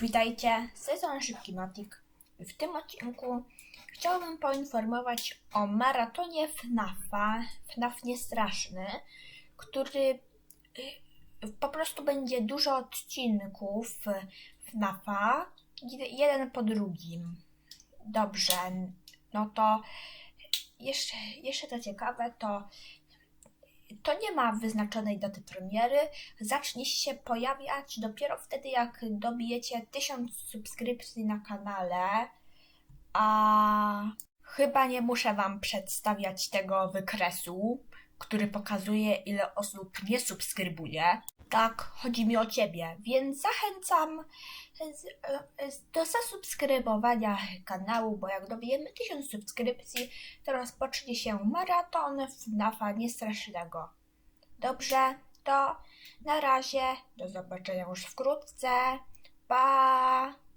Witajcie, strony Szybki Matik. W tym odcinku chciałabym poinformować o maratonie FNAFa, FNAF Niestraszny, który y, po prostu będzie dużo odcinków FNAFa, jeden po drugim. Dobrze, no to jeszcze, jeszcze to ciekawe, to to nie ma wyznaczonej daty premiery. Zacznie się pojawiać dopiero wtedy, jak dobijecie 1000 subskrypcji na kanale. A chyba nie muszę Wam przedstawiać tego wykresu, który pokazuje, ile osób nie subskrybuje. Tak, chodzi mi o Ciebie, więc zachęcam do zasubskrybowania kanału, bo jak dobijemy 1000 subskrypcji, to rozpocznie się maraton FNAFa Niestrasznego. Dobrze, to na razie, do zobaczenia już wkrótce. Pa!